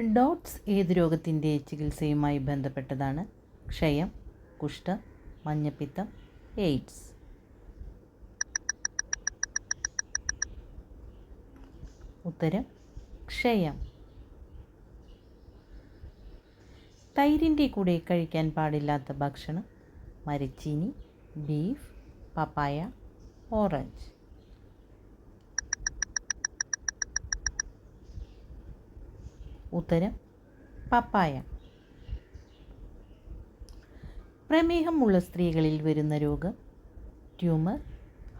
Dots ഏത് രോഗത്തിന്റെ ചികിത്സയുമായി ബന്ധപ്പെട്ടതാണ്? ക്ഷയം കുഷ്ഠം മഞ്ഞപ്പിത്തം എയ്ഡ്സ്. ഉത്തരം ക്ഷയം. തൈരിന്റെ കൂടെ കഴിക്കാൻ പാടില്ലാത്ത ഭക്ഷണം മരച്ചീനി ബീഫ് പപ്പായ ഓറഞ്ച്. ഉത്തരം പപ്പായ. പ്രമേഹമുള്ള സ്ത്രീകളിൽ വരുന്ന രോഗം ട്യൂമർ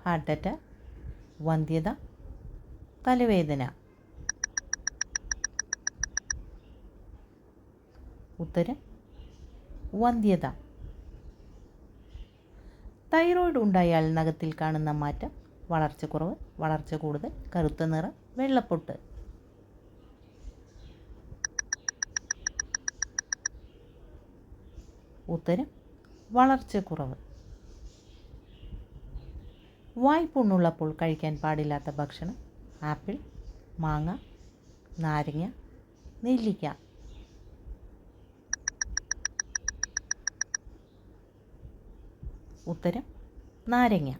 ഹാർട്ട് അറ്റാക്ക് വന്ധ്യത തലവേദന. ഉത്തരം വന്ധ്യത. തൈറോയ്ഡ് ഉണ്ടായാൽ നഖത്തിൽ കാണുന്ന മാറ്റം വളർച്ച കുറവ് വളർച്ച കൂടുതൽ കറുത്ത നിറം വെള്ളപ്പൊട്ട്. ഉത്തരം വളർച്ചക്കുറവ്. വായ്പുണ്ണുള്ളപ്പോൾ കഴിക്കാൻ പാടില്ലാത്ത ഭക്ഷണം ആപ്പിൾ മാങ്ങ നാരങ്ങ നെല്ലിക്ക. ഉത്തരം നാരങ്ങ.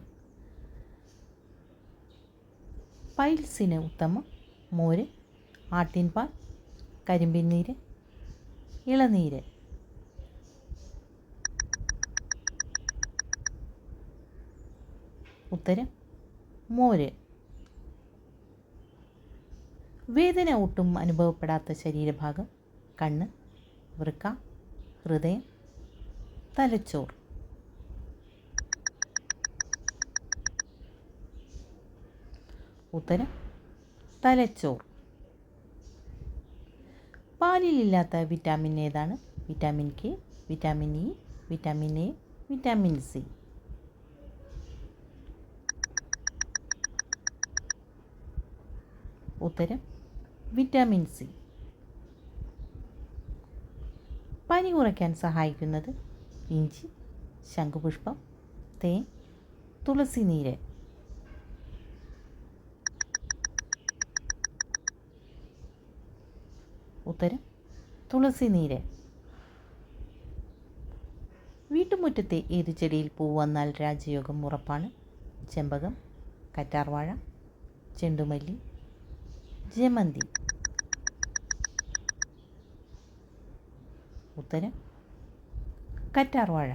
പൈൽസിന് ഉത്തമം മോര് ആട്ടിൻപാൽ കരിമ്പിൻ നീര് ഇളനീര്. ഉത്തരം മോര്. വേദന ഒട്ടും അനുഭവപ്പെടാത്ത ശരീരഭാഗം കണ്ണ് വൃക്ക ഹൃദയം തലച്ചോർ. ഉത്തരം തലച്ചോർ. പാലിലില്ലാത്ത വിറ്റാമിൻ ഏതാണ്? Vitamin K vitamin E vitamin A vitamin C. ഉത്തരം വിറ്റാമിൻ സി പനി കുറയ്ക്കാൻ സഹായിക്കുന്നത് ഇഞ്ചി ശംഖുപുഷ്പം തേൻ തുളസി നീര്. ഉത്തരം തുളസി നീര്. വീട്ടുമുറ്റത്തെ ഏത് ചെടിയിൽ പൂ വന്നാൽ രാജയോഗം ഉറപ്പാണ്? ചെമ്പകം കറ്റാർവാഴ ചെണ്ടുമല്ലി ജമന്തി. ഉത്തരം? കറ്റാർവാഴ.